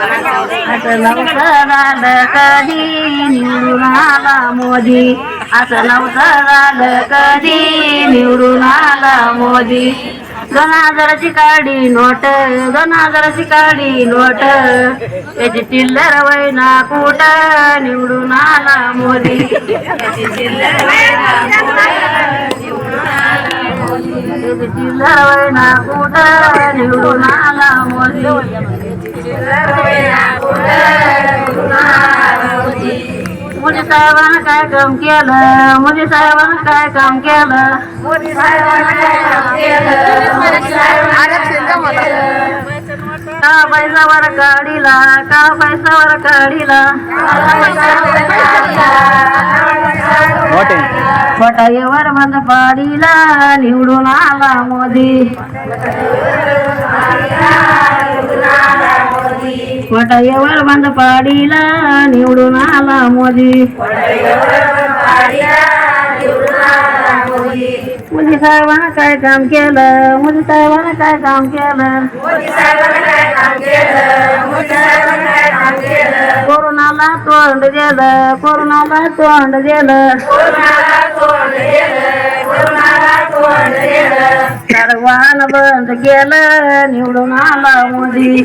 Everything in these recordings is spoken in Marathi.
असं नव्हतं झालं कधी निवडून आला मोदी. असं नव्हतं झालं कधी निवडून आला मोदी. दोन हजाराची काडी नोट दोन हजाराची काडी नोट. त्याची चिल्लर वैना कुट निवडून आला मोदी. त्याची चिल्लर वैना कुट निवडून आला मोदी. मोदी साहेबांना काय काम केलं? मोदी साहेबांना काय काम केलं? मोदी साहेबांना काय काम का पैसावर काढीला का पैसावर काढीला फटाईवर बंद पाडीला निवडून आला मोदी. फटाईवर बंद पाडीला निवडून आला मोदी. मोदी साहेबांना काय काम केलं? मोदी साहेबांना काय काम केलं? कोरोनाला तोंड दिलं कोरोनाला तोंड दिलं सर्वान बंद केलं निवडून आला मोदी.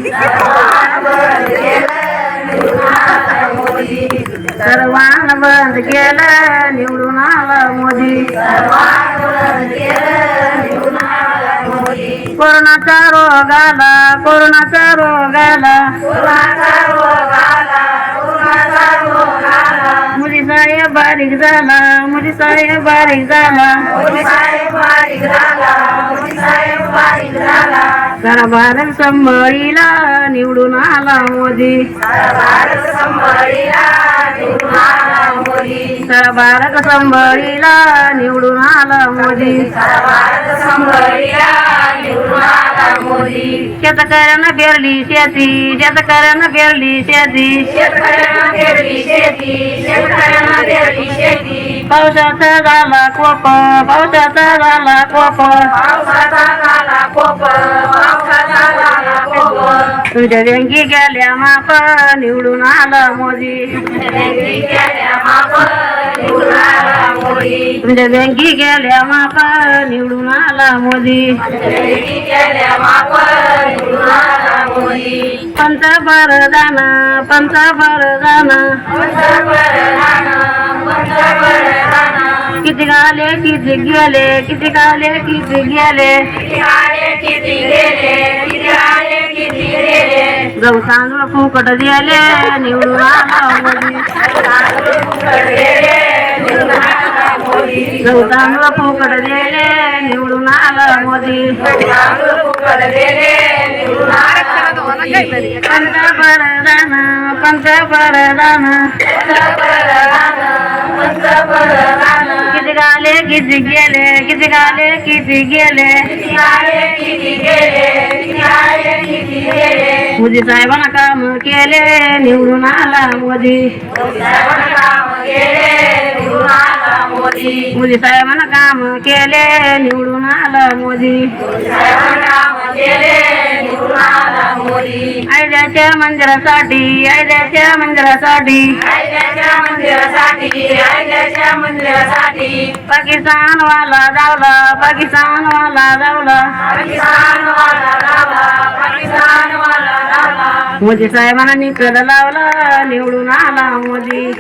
सर्वान बंद केलं निवडून आला मोदी. कोरोनाचा रोग आला कोरोनाचा रोग आला साहेब बारीक झाला. मुली साहेब बारीक झाला सारा भारत संभाळीला निवडून आला मोदी. सारा भारत संभाळीला निवडून आला मोदी. शेतकऱ्यांना पेरली शेती. शेतकऱ्यांना पेरली शेती. पावसाचा झाला कोप पावसाचा झाला कोप. तुझ्या बँकी गेल्या माप निवडून आला मोदी. तुझ्या बँकी गेल्या माप निवडून आला मोदी. पंतप्रधान. पंतप्रधान किती गाले किती गेले किती गाले किती गेले? गहू तांदूळ फुकट दिले निवडून आला मोदी गहू तांदूळ फुकट दिले निवडून आला मोदी. पंतप्रधान पंतप्रधान गाले किती गेले किती गाले किती गेले मोदी साहेबांना काम केले निवडून आला मोदी. मोदी साहेबांना काम केले निवडून आला मोदी. आयद्याच्या मंदिरासाठी आयद्याच्या मंदिरासाठी. पाकिस्तान वाला जावला पाकिस्तान वाला जावला मोदी साहेबांना निकल लावला निवडून आला मोदी.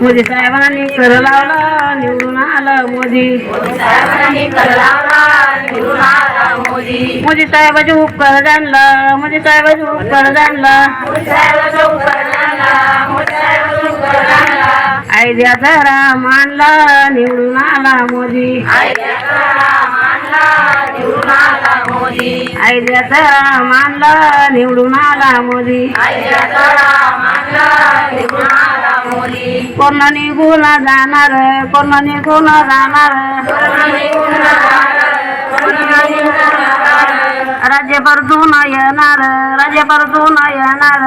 मोदी साहेबांना निकल लावला निवडून आला मोदी. मोदी साहेबाचे उपकार जाणला मोदी साहेबाचे उपकार जाणला. आयद्याचा राम आणला निवडून आला मोदी. आयद्याचा आणला निवडून आला मोदी. कोण निघून जाणार कोण निघून जाणार राज्य परतून येणार राज्य परतून येणार.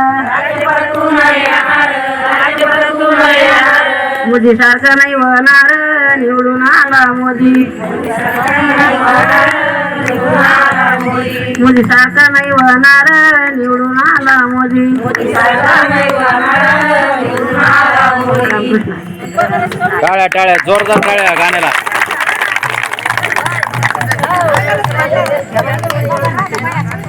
मोदी सारखं नाही होणार निवडून आला मोदी. मोदी सारखा नाही होणार निवडून आला मोदी. टाळ्या टाळ्या जोरदार टाळ्या गाण्याला. हो,